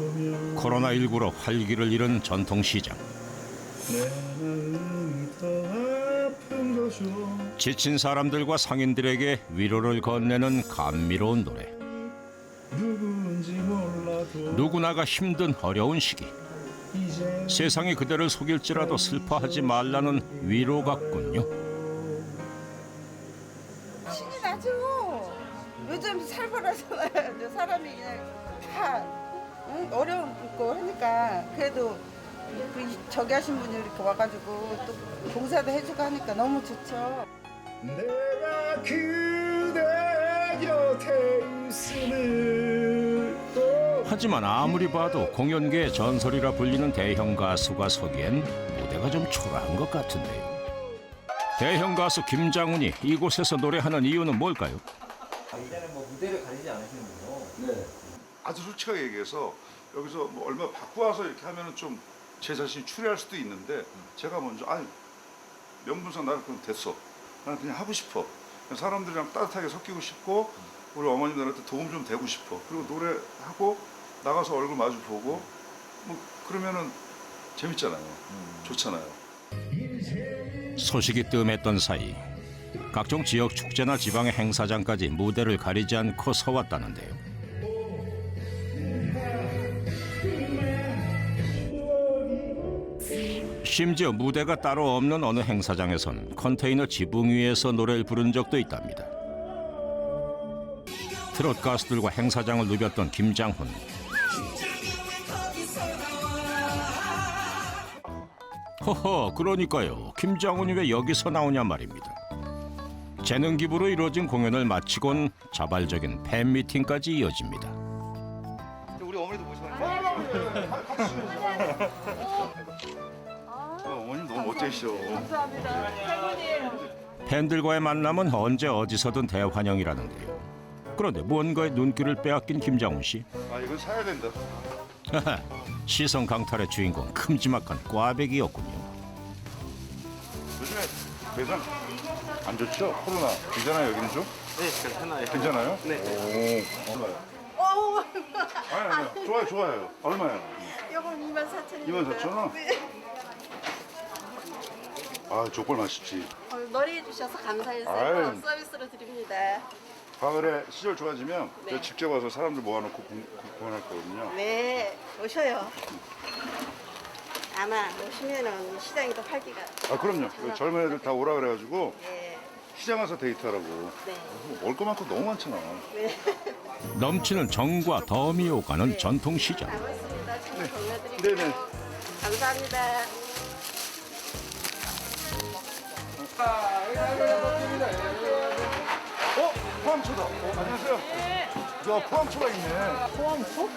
아프면 코로나19로 활기를 잃은 전통시장. 지친 사람들과 상인들에게 위로를 건네는 감미로운 노래. 누구나가 힘든 어려운 시기. 세상이 그대를 속일지라도 슬퍼하지 말라는 위로 같군요. 신이 나죠. 요즘 살벌해서 사람이 그냥 다 응? 어려운 거 하니까 그래도 그 저기 하신 분이 이렇게 와가지고 또 봉사도 해주고 하니까 너무 좋죠. 내가 그대 곁에 있음을 하지만 아무리 봐도 공연계의 전설이라 불리는 대형 가수가 서기엔 무대가 좀 초라한 것 같은데요. 대형 가수 김장훈이 이곳에서 노래하는 이유는 뭘까요? 이제는 뭐 무대를 가리지 않으시는군요. 네. 아주 솔직하게 얘기해서 여기서 뭐 얼마 받고 와서 이렇게 하면은 좀 제 자신이 추리할 수도 있는데 제가 먼저 아니 명분상 나는 그럼 됐어. 나는 그냥 하고 싶어. 그냥 사람들이랑 따뜻하게 섞이고 싶고 우리 어머님들한테 도움 좀 되고 싶어. 그리고 노래하고 나가서 얼굴 마주 보고 뭐 그러면은 재밌잖아요. 좋잖아요. 소식이 뜸했던 사이 각종 지역 축제나 지방의 행사장까지 무대를 가리지 않고 서왔다는데요. 심지어 무대가 따로 없는 어느 행사장에선 컨테이너 지붕 위에서 노래를 부른 적도 있답니다. 트롯 가수들과 행사장을 누볐던 김장훈. 허허, 그러니까요. 김장훈이 왜 여기서 나오냐 말입니다. 재능 기부로 이루어진 공연을 마치곤 자발적인 팬 미팅까지 이어집니다. 우리 어머니도 모시면 어머님 너무 멋지시죠. 팬들과의 만남은 언제 어디서든 대환영이라는데요. 그런데 무언가의 눈길을 빼앗긴 김장훈 씨. 아 이건 사야 된다. 시선 강탈의 주인공 큼지막한 꽈배기였군요. 요즘에 매장 안 좋죠? 코로나 괜찮아요 여기는 좀? 네, 괜찮아요. 괜찮아요? 네. 오, 얼마요? 아니, 아니, 좋아요, 좋아요. 얼마요? 이건 2만 4천 2만 4천 원? 아, 족발 맛있지. 놀이해 주셔서 감사해서 아유. 서비스로 드립니다. 가을에 시절 좋아지면 네. 제가 직접 와서 사람들 모아놓고 공- 공- 공연할 거거든요. 네, 오셔요. 아마 오시면은 시장이 더 활기가. 아, 그럼요. 그 젊은 애들 다 오라 그래가지고 네, 시장 가서 데이트하라고. 네, 먹을 거 많고 너무 많잖아. 네. 넘치는 정과 덤이 오가는 전통시장. 남았습니다. 지금 건너드리고. 네네. 감사합니다. 어? 포항초다. 어, 안녕하세요. 야, 포항초가 있네. 포항초?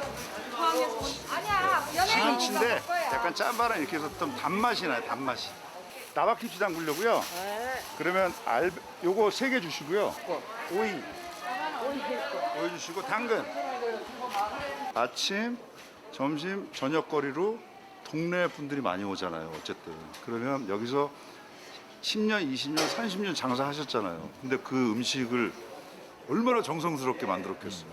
아니야, 시금치인데 약간 짠 바람 이렇게 해서 좀 단맛이 나요, 단맛이. 나박김치 담그려고요. 그러면 알, 요거 세 개 주시고요. 오이. 오이 주시고 당근. 아침, 점심, 저녁거리로 동네 분들이 많이 오잖아요. 어쨌든. 그러면 여기서 10년, 20년, 30년 장사하셨잖아요. 근데 그 음식을 얼마나 정성스럽게 만들었겠어요.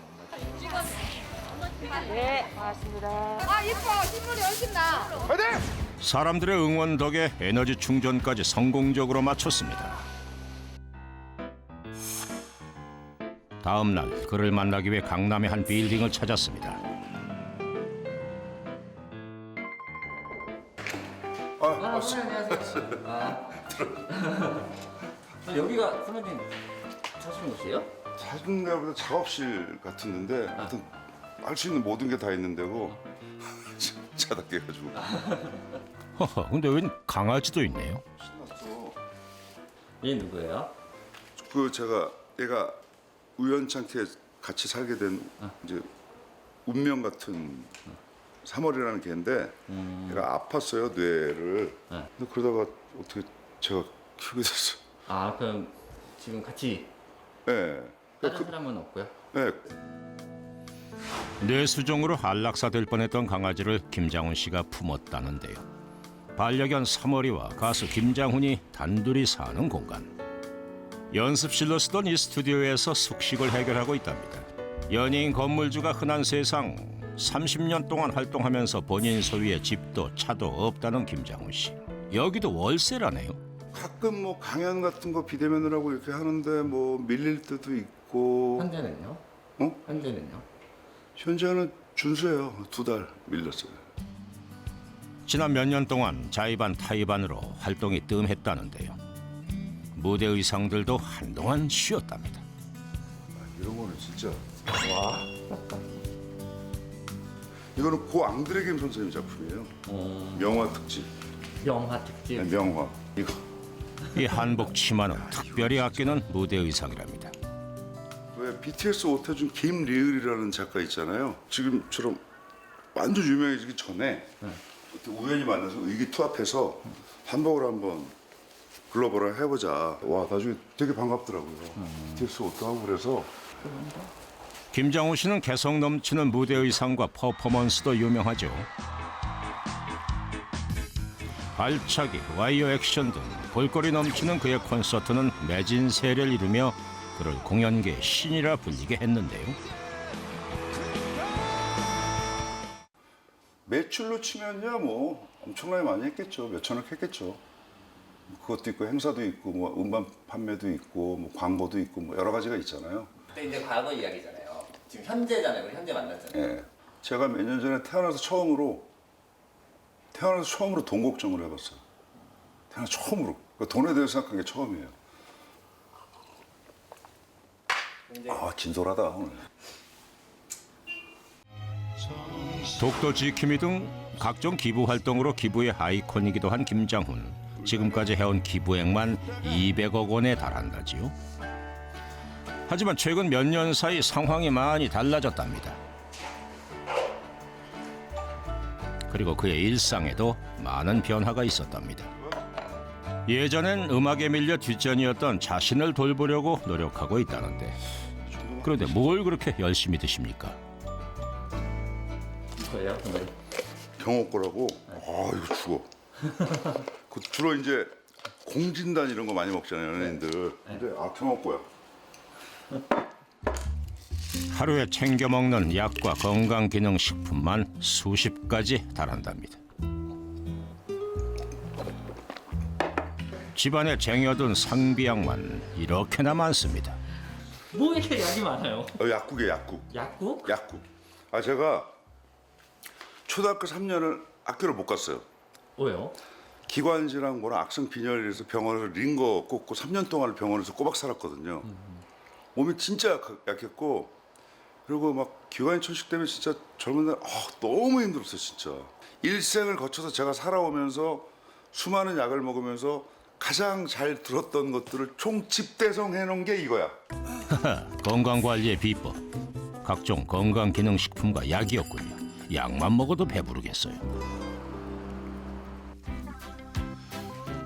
아, 이뻐. 신물이 훨씬 나. 화이팅! 사람들의 응원 덕에 에너지 충전까지 성공적으로 마쳤습니다. 다음 날 그를 만나기 위해 강남의 한 빌딩을 찾았습니다. 아, 아, 선생님 안녕하세요. 아. 아, 여기가 선생님 사시는 곳이에요? 사진가보다 작업실 같은데 하여튼 할 수 있는 모든 게 다 있는 데고 자답게 해가지고 허허, 근데 웬 강아지도 있네요. 신났어. 얘 누구예요? 그 제가 얘가 우연찮게 같이 살게 된 이제 운명 같은 3월이라는 개인데 얘가 아팠어요 뇌를 네. 근데 그러다가 어떻게 제가 키우게 됐어. 아, 그럼 지금 같이 네. 다른 그, 사람은 없고요? 네. 뇌수종으로 안락사 될 뻔했던 강아지를 김장훈 씨가 품었다는데요. 반려견 사머리와 가수 김장훈이 단둘이 사는 공간. 연습실로 쓰던 이 스튜디오에서 숙식을 해결하고 있답니다. 연예인 건물주가 흔한 세상 30년 동안 활동하면서 본인 소유의 집도 차도 없다는 김장훈 씨. 여기도 월세라네요. 가끔 뭐 강연 같은 거 비대면을 하고 이렇게 하는데 뭐 밀릴 때도 있고 현재는요? 어? 현재는요? 현재는 준수해요. 두 달 밀렸어요. 지난 몇 년 동안 자의반 타의반으로 활동이 뜸했다는데요. 무대 의상들도 한동안 쉬었답니다. 이런 거는 진짜 와. 이거는 고 앙드레김 선생님 작품이에요. 어, 명화 특집. 영화 특집. 네, 명화. 이거 이 한복 치마는 특별히 아끼는 무대 의상이랍니다. 왜 BTS 오태준 김리을이라는 작가 있잖아요. 지금처럼 완전 유명해지기 전에 그때 우연히 만나서 의기투합해서 한복을 한번 글로벌화 해보자. 와 나중에 되게 반갑더라고요. BTS 하고 그래서 김장훈 씨는 개성 넘치는 무대 의상과 퍼포먼스도 유명하죠. 발차기, 와이어 액션 등 볼거리 넘치는 그의 콘서트는 매진 세를 이루며 그를 공연계의 신이라 불리게 했는데요. 매출로 치면야 뭐 엄청나게 많이 했겠죠. 몇천억 했겠죠. 그것도 있고 행사도 있고 뭐 음반 판매도 있고 뭐 광고도 있고 뭐 여러 가지가 있잖아요. 그때 이제 과거 이야기잖아요. 지금 현재잖아요. 우리 현재 만났잖아요. 예. 제가 몇 년 전에 태어나서 처음으로 태어나서 처음으로 돈 걱정을 해봤어요. 태어나서 처음으로. 그러니까 돈에 대해서 생각한 게 처음이에요. 아 진솔하다 오늘. 독도 지킴이 등 각종 기부 활동으로 기부의 아이콘이기도 한 김장훈. 지금까지 해온 기부액만 200억 원에 달한다지요. 하지만 최근 몇 년 사이 상황이 많이 달라졌답니다. 그리고 그의 일상에도 많은 변화가 있었답니다. 예전엔 음악에 밀려 뒷전이었던 자신을 돌보려고 노력하고 있다는데 그런데 뭘 그렇게 열심히 드십니까? 선배님? 경호 거라고. 아 이거 죽어. 그 주로 이제 공진단 이런 거 많이 먹잖아요 연예인들. 근데 아 경호 거야. 하루에 챙겨 먹는 약과 건강 기능 식품만 수십 가지 달한답니다. 집안에 쟁여둔 상비약만 이렇게나 많습니다. 뭐 이렇게 약이 많아요? 어, 약국에 약국. 약국? 약국. 아 제가 초등학교 3년을 학교를 못 갔어요. 왜요? 기관지랑 뭐랑 악성 빈혈이라서 병원에서 링거 꽂고 3년 동안 병원에서 꼬박 살았거든요. 몸이 진짜 약- 약했고 그리고 막 기관지 천식 때문에 진짜 젊은 날 아, 너무 힘들었어 진짜. 일생을 거쳐서 제가 살아오면서 수많은 약을 먹으면서 가장 잘 들었던 것들을 총 집대성 해 놓은 게 이거야. 건강 관리의 비법. 각종 건강 기능 식품과 약이었군요. 약만 먹어도 배부르겠어요.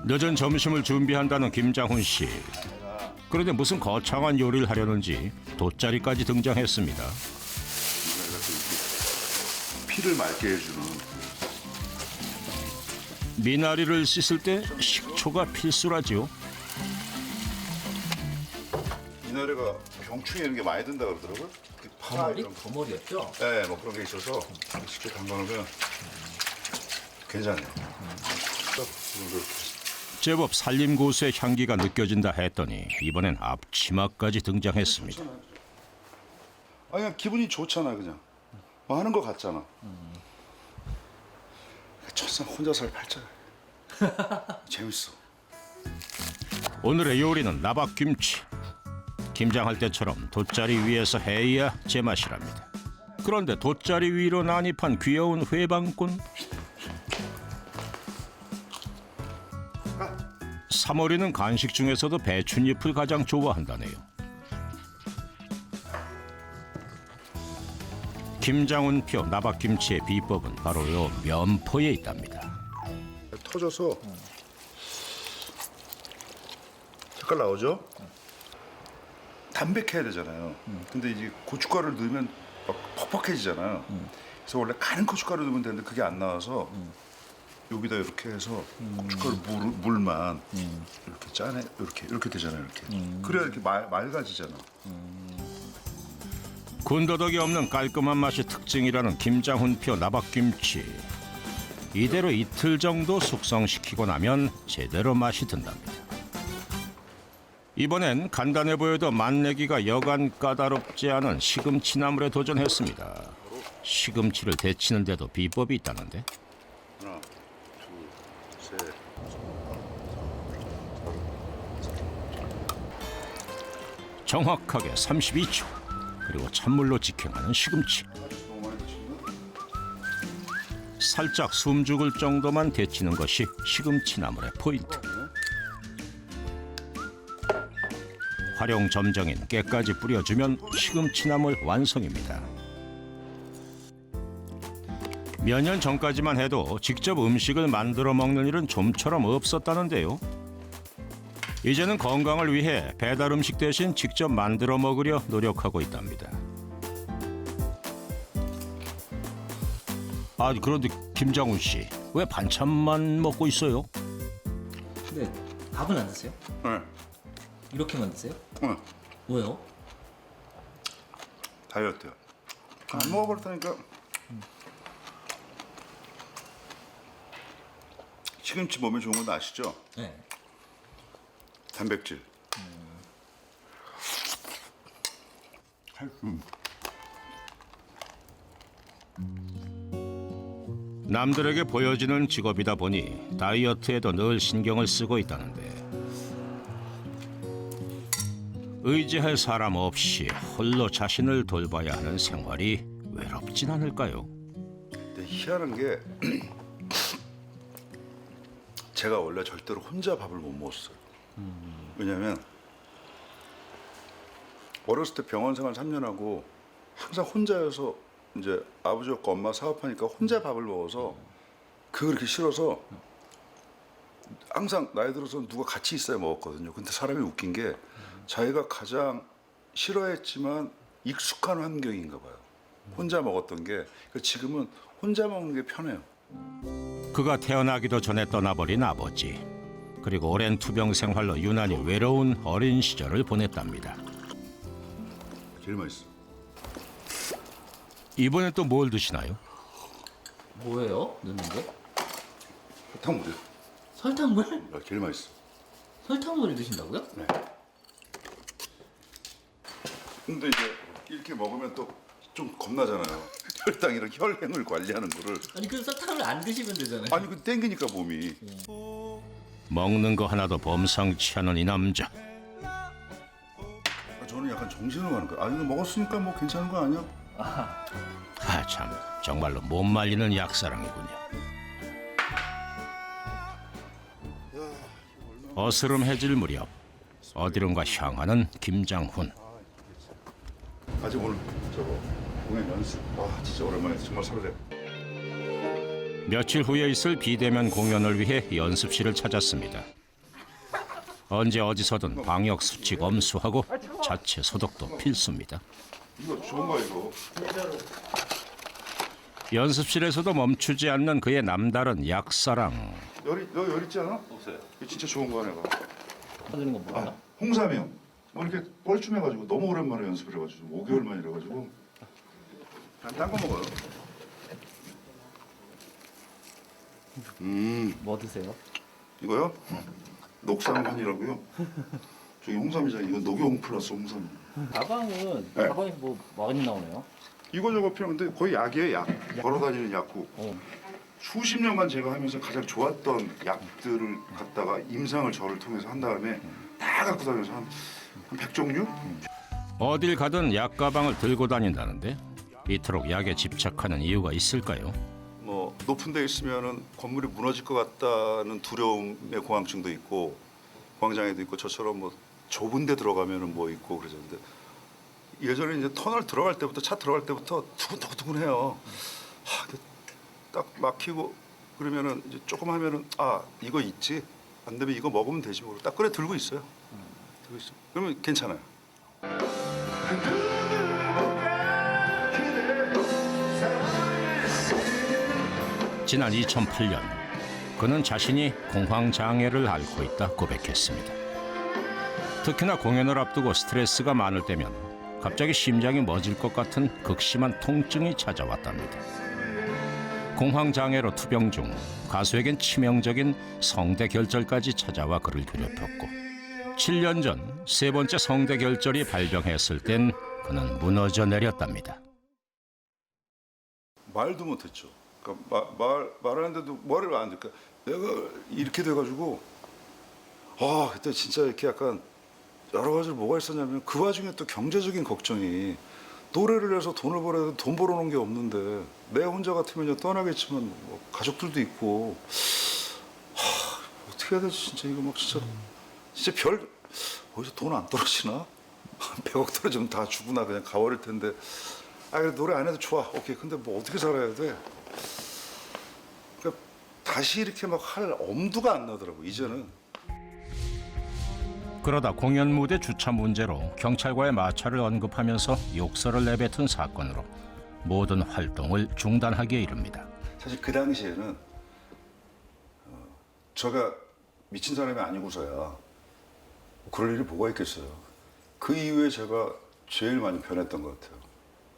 늦은 점심을 준비한다는 김장훈 씨. 그런데 무슨 거창한 요리를 하려는지 돗자리까지 등장했습니다. 피를 맑게 해주는 미나리를 씻을 때 식초가 필수라지요. 미나리가 병충해 이런 게 많이 든다 그러더라고요. 그파 버머리? 이런 거. 버머리였죠? 네, 뭐 그런 게 있어서 직접 담가놓으면 괜찮아요. 딱 이렇게. 제법 살림 고수의 향기가 느껴진다 했더니 이번엔 앞치마까지 등장했습니다. 아 그냥 기분이 좋잖아 그냥. 뭐 하는 거 같잖아. 첫상 혼자 살 팔자야. 재밌어. 오늘의 요리는 나박김치. 김장할 때처럼 돗자리 위에서 해야 제맛이랍니다. 그런데 돗자리 위로 난입한 귀여운 회방꾼. 사머리는 간식 중에서도 배춧잎을 가장 좋아한다네요. 김장훈표 나박김치의 비법은 바로 요 면포에 있답니다. 터져서 색깔 나오죠? 담백해야 되잖아요. 근데 이제 고춧가루를 넣으면 막 퍽퍽해지잖아요. 그래서 원래 가는 고춧가루 넣으면 되는데 그게 안 나와서 여기다 이렇게 해서 고춧가루 물, 물만 이렇게 짜내 이렇게 이렇게 되잖아요. 이렇게 그래야 이렇게 말, 맑아지잖아. 군더더기 없는 깔끔한 맛이 특징이라는 김장훈표 나박김치. 이대로 이틀 정도 숙성시키고 나면 제대로 맛이 든답니다. 이번엔 간단해 보여도 맛내기가 여간 까다롭지 않은 시금치나물에 도전했습니다. 시금치를 데치는데도 비법이 있다는데 하나, 둘, 셋. 정확하게 32초 그리고 찬물로 직행하는 시금치? 살짝 숨 죽을 정도만 데치는 것이 시금치 나물의 포인트. 활용 점정인 깨까지 뿌려주면 시금치 나물 완성입니다. 몇 년 전까지만 해도 직접 음식을 만들어 먹는 일은 좀처럼 없었다는데요 이제는 건강을 위해 배달 음식 대신 직접 만들어 먹으려 노력하고 있답니다. 아 그런데 김장훈 씨 왜 반찬만 먹고 있어요? 근데 밥은 안 드세요? 네. 이렇게만 드세요? 네. 왜요? 다이어트요. 안 먹어버렸다니까. 시금치 몸에 좋은 건 아시죠? 네. 단백질. 칼슘. 남들에게 보여지는 직업이다 보니 다이어트에도 늘 신경을 쓰고 있다는데 의지할 사람 없이 홀로 자신을 돌봐야 하는 생활이 외롭진 않을까요? 근데 희한한 게 제가 원래 절대로 혼자 밥을 못 먹었어요. 왜냐면 어렸을 때 병원 생활 3년 하고 항상 혼자여서 이제 아버지 없고 엄마 사업하니까 혼자 밥을 먹어서 그렇게 싫어서 항상 나이 들어서 누가 같이 있어야 먹었거든요. 근데 사람이 웃긴 게 자기가 가장 싫어했지만 익숙한 환경인가 봐요. 혼자 먹었던 게 그러니까 지금은 혼자 먹는 게 편해요. 그가 태어나기도 전에 떠나버린 아버지 그리고 오랜 투병 생활로 유난히 외로운 어린 시절을 보냈답니다. 제일 맛있어. 이번엔 또 뭘 드시나요? 뭐예요? 넣는 게? 설탕물이 설탕물? 제일 맛있어. 설탕물을 드신다고요? 네. 근데 이제 이렇게 먹으면 또 좀 겁나잖아요. 혈당이랑 혈행을 관리하는 거를 아니 그 설탕을 안 드시면 되잖아요. 아니 그 땡기니까 몸이 먹는 거 하나도 범상치 않은 이 남자 아, 저는 약간 정신을 가는 거야. 아 이거 먹었으니까 뭐 괜찮은 거 아니야? 하참 정말로 못 말리는 약사랑이군요. 어스름해질 무렵 어디론가 향하는 김장훈. 아직 오늘 저거 공연 연습. 아 진짜 오랜만에 정말 설레. 며칠 후에 있을 비대면 공연을 위해 연습실을 찾았습니다. 언제 어디서든 방역 수칙 엄수하고 자체 소독도 필수입니다. 이거 좋은 거 이거. 연습실에서도 멈추지 않는 그의 남다른 약사랑. 열이 너 열 있지 않아? 없어요. 이거 진짜 좋은 거 내가. 사드는 건 뭐예요? 아 홍삼이요. 뭐 이렇게 뻘쭘해가지고 너무 오랜만에 연습을 해가지고 5개월 만이라가지고 그냥 딴거 먹어요. 음 뭐 드세요? 이거요? 녹삼환이라고요. 저기 홍삼이잖아요. 이거 녹용 플러스 홍삼. 가방은 네. 가방에 뭐 많이 나오네요. 이거 저거 필요한데 거의 약이에요 약. 걸어다니는 약국. 어. 수십 년간 제가 하면서 가장 좋았던 약들을 갖다가 임상을 저를 통해서 한 다음에 다 갖고 다녀서 한, 한 100종류? 어딜 가든 약 가방을 들고 다닌다는데 이토록 약에 집착하는 이유가 있을까요? 뭐 높은 데 있으면은 건물이 무너질 것 같다는 두려움의 공황증도 있고 공황장애도 있고 저처럼 뭐 좁은 데 들어가면은 뭐 있고 그러는데 예전에 이제 터널 들어갈 때부터 차 들어갈 때부터 두근두근해요. 하, 딱 막히고 그러면은 이제 조금 하면은 아 이거 있지 안 되면 이거 먹으면 되지 뭐. 딱 꺼내 들고 있어요. 들고 있어. 그러면 괜찮아요. 지난 2008년 그는 자신이 공황 장애를 앓고 있다 고백했습니다. 특히나 공연을 앞두고 스트레스가 많을 때면 갑자기 심장이 멎을 것 같은 극심한 통증이 찾아왔답니다. 공황 장애로 투병 중 가수에겐 치명적인 성대 결절까지 찾아와 그를 괴롭혔고 7년 전 세 번째 성대 결절이 발병했을 땐 그는 무너져 내렸답니다. 말도 못했죠. 그러니까 마, 말 말하는데도 말을 안 듣니까 내가 이렇게 돼가지고 아 그때 진짜 이렇게 약간 여러 가지로 뭐가 있었냐면 그 와중에 또 경제적인 걱정이 노래를 해서 돈을 되는데 돈 벌어놓은 게 없는데 내 혼자 같으면 떠나겠지만 뭐 가족들도 있고 하, 어떻게 해야 되지 진짜 이거 막 진짜 진짜 별 어디서 돈 안 떨어지나? 100억 떨어지면 다 죽으나 그냥 가버릴 텐데. 아 그래 노래 안 해도 좋아. 오케이. 근데 뭐 어떻게 살아야 돼 그러니까 다시 이렇게 막 할 엄두가 안 나더라고 이제는 그러다 공연 무대 주차 문제로 경찰과의 마찰을 언급하면서 욕설을 내뱉은 사건으로 모든 활동을 중단하기에 이릅니다. 사실 그 당시에는 어, 제가 미친 사람이 아니고서야 뭐 그럴 일이 뭐가 있겠어요. 그 이후에 제가 제일 많이 변했던 것 같아요.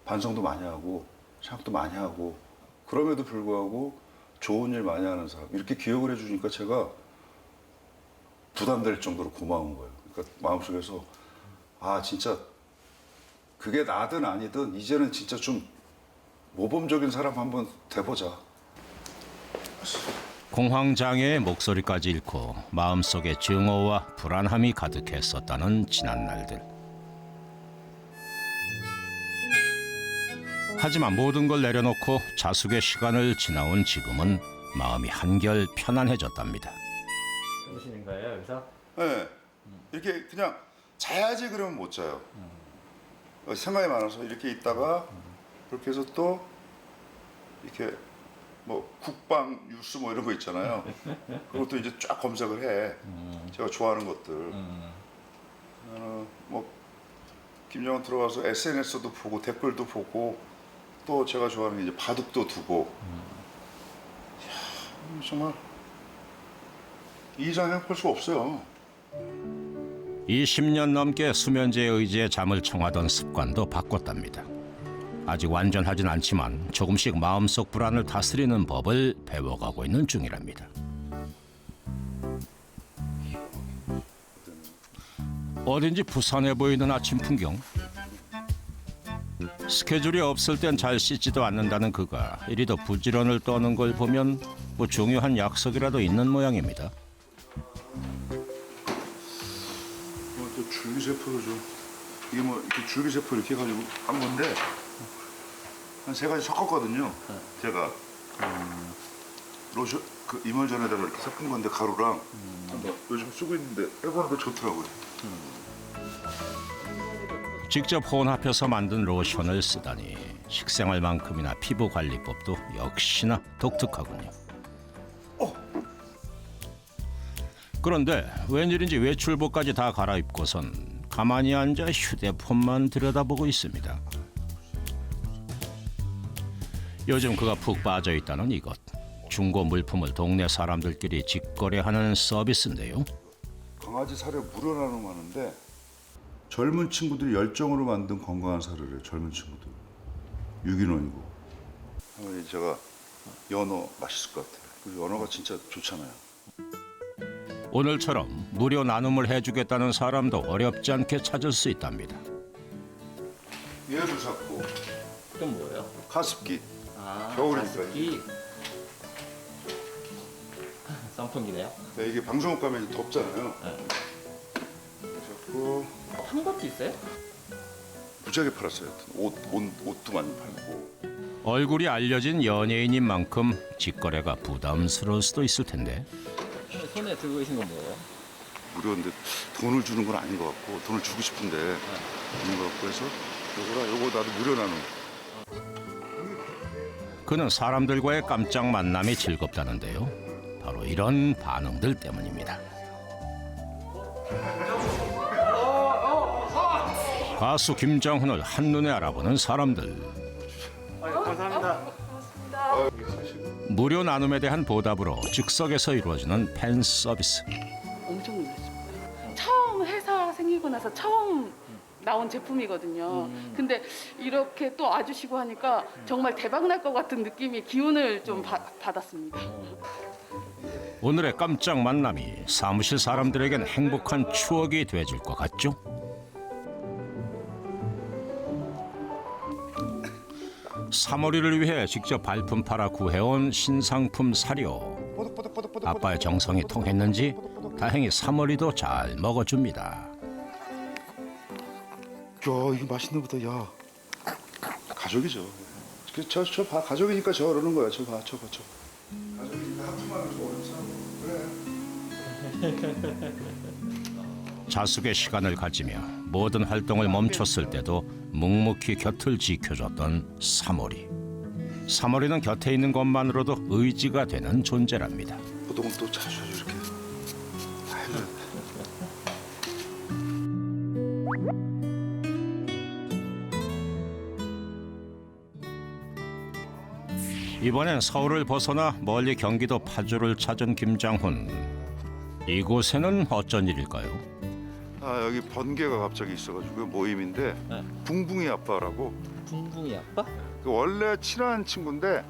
반성도 많이 하고 생각도 많이 하고 그럼에도 불구하고 좋은 일 많이 하는 사람 이렇게 기억을 해주니까 제가 부담될 정도로 고마운 거예요. 그러니까 마음속에서 아 진짜 그게 나든 아니든 이제는 진짜 좀 모범적인 사람 한번 돼보자. 공황장애의 목소리까지 잃고 마음속에 증오와 불안함이 가득했었다는 지난 날들. 하지만 모든 걸 내려놓고 자숙의 시간을 지나온 지금은 마음이 한결 편안해졌답니다. 주무시는 거예요 여기서? 네. 이렇게 그냥 자야지 그러면 못 자요. 어, 생각이 많아서 이렇게 있다가 그렇게 해서 또 이렇게 뭐 국방 뉴스 뭐 이런 거 있잖아요. 그것도 이제 쫙 검색을 해. 제가 좋아하는 것들. 어, 뭐 김정은 들어가서 SNS도 보고 댓글도 보고 또 제가 좋아하는 게 이제 바둑도 두고. 이야, 정말 이 이상 행복할 수 없어요. 20년 넘게 수면제에 의지해 잠을 청하던 습관도 바꿨답니다. 아직 완전하진 않지만 조금씩 마음속 불안을 다스리는 법을 배워가고 있는 중이랍니다. 어딘지 부산해 보이는 아침 풍경. 스케줄이 없을 땐 잘 씻지도 않는다는 그가 이리도 부지런을 떠는 걸 보면 뭐 중요한 약속이라도 있는 모양입니다. 어, 또 줄기세포로 좀 이게 뭐 이렇게 줄기세포 이렇게 해가지고 한 건데 한 세 가지 섞었거든요. 제가 음, 로션 그 이물전에다가 이렇게 섞은 건데 가루랑 뭐 요즘 쓰고 있는데 해보니까 좋더라고요. 직접 혼합해서 만든 로션을 쓰다니 식생활만큼이나 피부 관리법도 역시나 독특하군요. 그런데 웬일인지 외출복까지 다 갈아입고선 가만히 앉아 휴대폰만 들여다보고 있습니다. 요즘 그가 푹 빠져 있다는 이것 중고 물품을 동네 사람들끼리 직거래하는 서비스인데요. 강아지 사료 무료 나눔 하는데 젊은 친구들이 열정으로 만든 건강한 사료를 젊은 친구들 유기농이고 어, 제가 연어 맛있을 것 같아요. 그리고 연어가 진짜 좋잖아요. 오늘처럼 무료 나눔을 해주겠다는 사람도 어렵지 않게 찾을 수 있답니다. 얘도 샀고 그건 뭐예요? 가습기 아 겨울이니까 가습기. 선풍기네요. 네, 이게 방송국 가면 이제 덥잖아요. 네. 그래서 한 것도 있어요? 무지하게 팔았어요. 옷, 옷 옷도 많이 팔고. 얼굴이 알려진 연예인인 만큼 직거래가 부담스러울 수도 있을 텐데 손에 들고 계신 건 뭐예요? 무료인데 돈을 주는 건 아닌 것 같고 돈을 주고 싶은데 아닌 것 같고 해서 요거랑 요거 나도 무료 나눔. 그는 사람들과의 깜짝 만남이 즐겁다는데요. 바로 이런 반응들 때문입니다. 가수 김장훈을 한눈에 알아보는 사람들. 무료 나눔에 대한 보답으로 즉석에서 이루어지는 팬 서비스. 엄청 놀랐어요. 처음 회사 생기고 나서 처음 나온 제품이거든요. 근데 이렇게 또 와주시고 하니까 정말 대박 날 것 같은 느낌의 기운을 좀 바- 받았습니다. 오늘의 깜짝 만남이 사무실 사람들에겐 행복한 추억이 돼줄 것 같죠? 사머리를 위해 직접 발품 팔아 구해온 신상품 사료. 아빠의 정성이 통했는지 다행히 사머리도 잘 먹어줍니다. 야 이거 맛있는 거다 야. 가족이죠. 저저 봐 가족이니까 저러는 거야. 저봐 저봐 저. 가족이니까 하품하면 좋은 사람 그래. 자숙의 시간을 가지며 모든 활동을 멈췄을 때도 묵묵히 곁을 지켜줬던 사머리. 사머리는 곁에 있는 것만으로도 의지가 되는 존재랍니다. 보통은 또 자주 이렇게 이번엔 서울을 벗어나 멀리 경기도 파주를 찾은 김장훈. 이곳에는 어쩐 일일까요? 아 여기 번개가 갑자기 있어가지고 모임인데 네. 붕붕이 아빠라고 붕붕이 아빠? 그 원래 친한 친구인데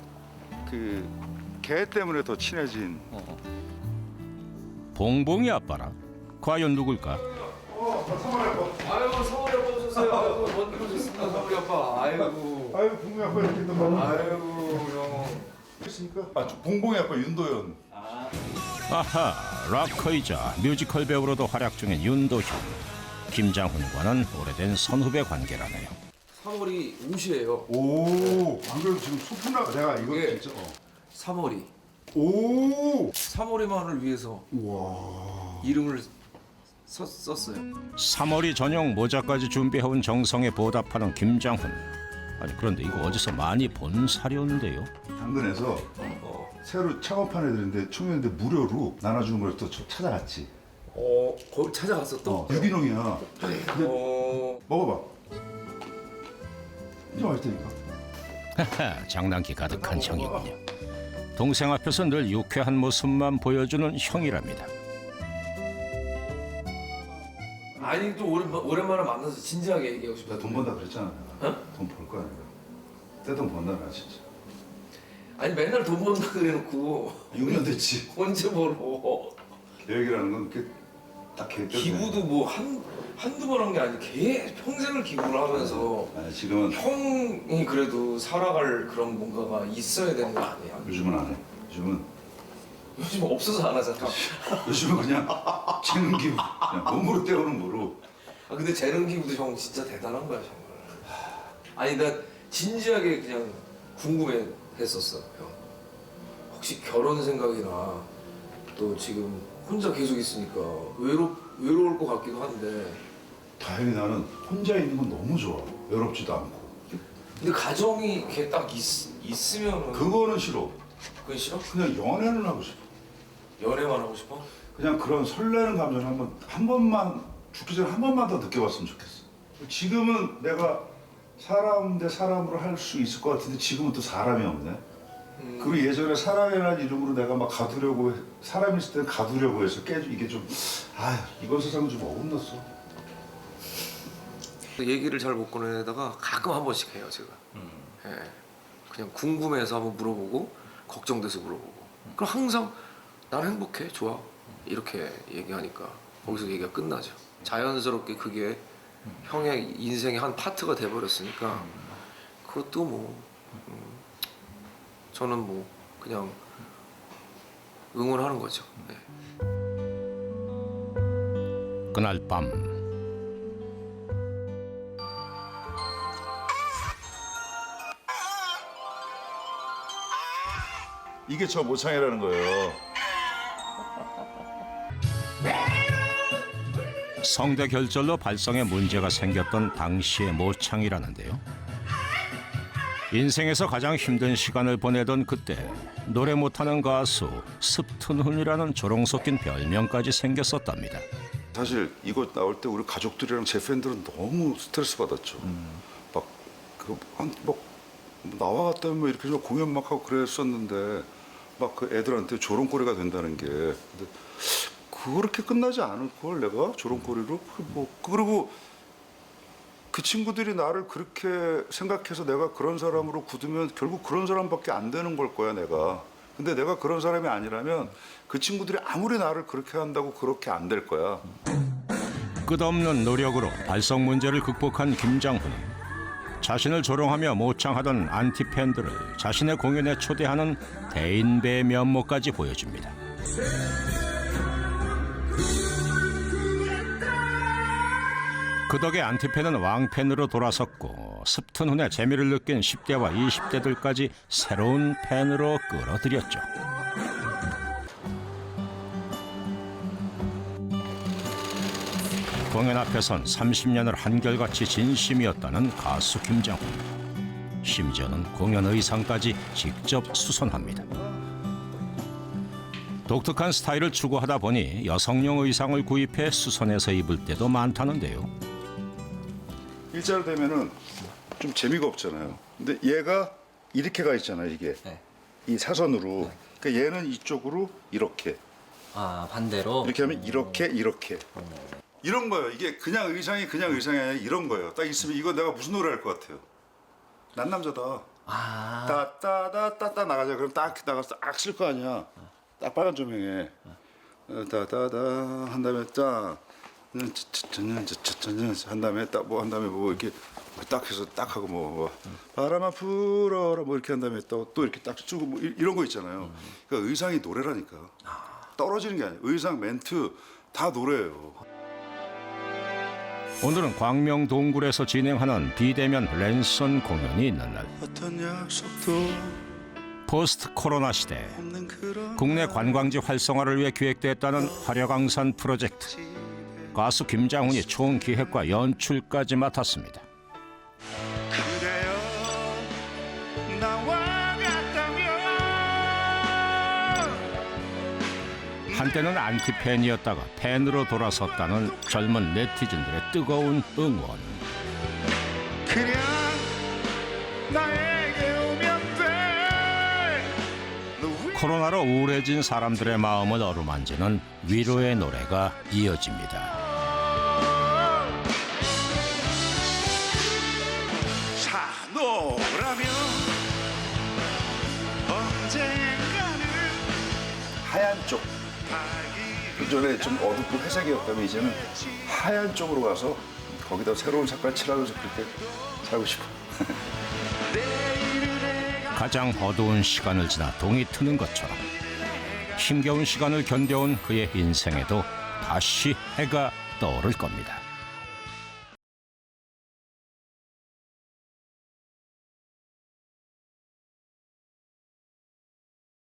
그 개 때문에 더 친해진 어, 어. 봉봉이 아빠라. 과연 누굴까? 아이고 서울에 오셨어요. 아이고 먼 오셨습니다 서울이 아빠. 아이고 아이고 붕붕이 아빠 이렇게 있단 아이고 형. 있으니까 아 봉봉이 아빠 윤도현 아하, 락커이자 뮤지컬 배우로도 활약 중인 윤도현. 김장훈과는 오래된 선후배 관계라네요. 3월이 옷이에요. 오 방금 지금 소풍나 내가 이거 예. 진짜 어. 3월이. 오 3월이만을 위해서 이름을 썼, 썼어요. 3월이 전용 모자까지 준비해온 정성에 보답하는 김장훈. 아니 그런데 이거 어디서 많이 본 사료인데요? 당근에서 어, 새로 창업한 애들인데 청년인데 무료로 나눠주는 걸 또 찾아갔지 어 거기 찾아갔어 또. 어, 유기농이야 어, 먹어봐 진짜 맛있다니까 하하, 장난기 가득한 형이군요. 동생 앞에서 늘 유쾌한 모습만 보여주는 형이랍니다. 아니 또 오랜, 오랜만에 만나서 진지하게 얘기하고 싶다. 돈 번다 그랬잖아 어? 돈벌 거야 내가 떼돈 번다 나 진짜 아니 맨날 돈 번다 그래놓고 6년 됐지 언제 벌어? 계획이라는 건 그렇게 딱 계획 기부도 뭐 한 한두 번 한 게 아니고 개 평생을 기부를 하면서 아니, 지금은 형이 그래도 살아갈 그런 뭔가가 있어야 되는 거 아니야? 요즘은 안 해 요즘은 요즘 없어서 안 하잖아. 요즘은 그냥 재능 기부 그냥 몸으로 때우는 거로 아 근데 재능 기부도 형 진짜 대단한 거야 정말. 아니 나 진지하게 그냥 궁금해 했었어 형. 혹시 결혼 생각이나 또 지금 혼자 계속 있으니까 외로 외로울 것 같기도 한데. 다행히 나는 혼자 있는 건 너무 좋아 외롭지도 않고 근데 가정이 이렇게 딱 있, 있으면은 그거는 싫어 그건 싫어? 그냥 연애는 하고 싶어 연애만 하고 싶어? 그냥 그런 설레는 감정을 한번 한 번만 죽기 전에 한 번만 더 느껴봤으면 좋겠어. 지금은 내가 사람 대 사람으로 할 수 있을 것 같은데 지금은 또 사람이 없네. 음. 그리고 예전에 사람이라는 이름으로 내가 막 가두려고 해- 사람 있을 때는 가두려고 해서 깨 이게 좀아 이번 세상은 좀 어긋났어. 얘기를 잘 못 꺼내다가 가끔 한 번씩 해요 제가. 예. 그냥 궁금해서 한번 물어보고 걱정돼서 물어보고. 그럼 항상 난 행복해 좋아 이렇게 얘기하니까 거기서 얘기가 끝나죠. 자연스럽게 그게 형의 인생의 한 파트가 돼버렸으니까 그것도 뭐 음, 저는 뭐 그냥 응원하는 거죠. 네. 그날 밤 이게 저 모창이라는 거예요. 성대 결절로 발성에 문제가 생겼던 당시의 모창이라는데요. 인생에서 가장 힘든 시간을 보내던 그때 노래 못하는 가수 습튼훈이라는 조롱 섞인 별명까지 생겼었답니다. 사실 이거 나올 때 우리 가족들이랑 제 팬들은 너무 스트레스 받았죠. 막그한뭐 나와 갔다면 뭐 이렇게 좀 공연 막 하고 그랬었는데 막 그 애들한테 조롱거리가 된다는 게 그렇게 끝나지 않을 걸 내가 조롱거리로 그뭐 그리고 그 친구들이 나를 그렇게 생각해서 내가 그런 사람으로 굳으면 결국 그런 사람밖에 안 되는 걸 거야 내가. 근데 내가 그런 사람이 아니라면 그 친구들이 아무리 나를 그렇게 한다고 그렇게 안 될 거야. 끝없는 노력으로 발성 문제를 극복한 김장훈은 자신을 조롱하며 모창하던 안티 팬들을 자신의 공연에 초대하는 대인배의 면모까지 보여줍니다. 그 덕에 안티팬은 왕팬으로 돌아섰고 습튼 훈의 재미를 느낀 10대와 20대들까지 새로운 팬으로 끌어들였죠. 공연 앞에선 30년을 한결같이 진심이었다는 가수 김장훈. 심지어는 공연 의상까지 직접 수선합니다. 독특한 스타일을 추구하다 보니 여성용 의상을 구입해 수선해서 입을 때도 많다는데요. 일자로 되면은 좀 재미가 없잖아요. 근데 얘가 이렇게 가 있잖아요 이게 네. 이 사선으로. 그러니까 얘는 이쪽으로 이렇게 아 반대로. 이렇게 하면 이렇게 이렇게 이런 거예요. 이게 그냥 의상이 그냥 의상이 아니라 이런 거예요. 딱 있으면 이거 내가 무슨 노래 할 것 같아요? 난 남자다. 아. 따따다 따따 나가자. 그럼 딱 나가서 딱쓸거 아니야. 딱 빨간 조명에 어, 따따다 한 다음에 딱 음, 한 다음에 딱 뭐 한 다음에 뭐 이렇게 딱 해서 딱 하고 뭐, 뭐 바람아 불어라 뭐 이렇게 한 다음에 또, 또 이렇게 딱 쓰고 뭐 이- 이런 거 있잖아요. 그러니까 의상이 노래라니까 떨어지는 게 아니에요. 의상 멘트 다 노래예요. 오늘은 광명 동굴에서 진행하는 비대면 랜선 공연이 있는 날. 어떤 약속도 포스트 코로나 시대 국내 관광지 활성화를 위해 기획됐다는 화려강산 프로젝트. 가수 김장훈이 총 기획과 연출까지 맡았습니다. 그래요 나와 같다면 한때는 안티팬이었다가 팬으로 돌아섰다는 젊은 네티즌들의 뜨거운 응원. 코로나로 우울해진 사람들의 마음을 어루만지는 위로의 노래가 이어집니다. 산호라면 언젠가는 하얀 쪽. 그전에 좀 어둡고 회색이었다면 이제는 하얀 쪽으로 가서 거기다 새로운 색깔 칠하면서 그렇게 살고 싶어 가장 어두운 시간을 지나 동이 트는 것처럼 힘겨운 시간을 견뎌온 그의 인생에도 다시 해가 떠오를 겁니다.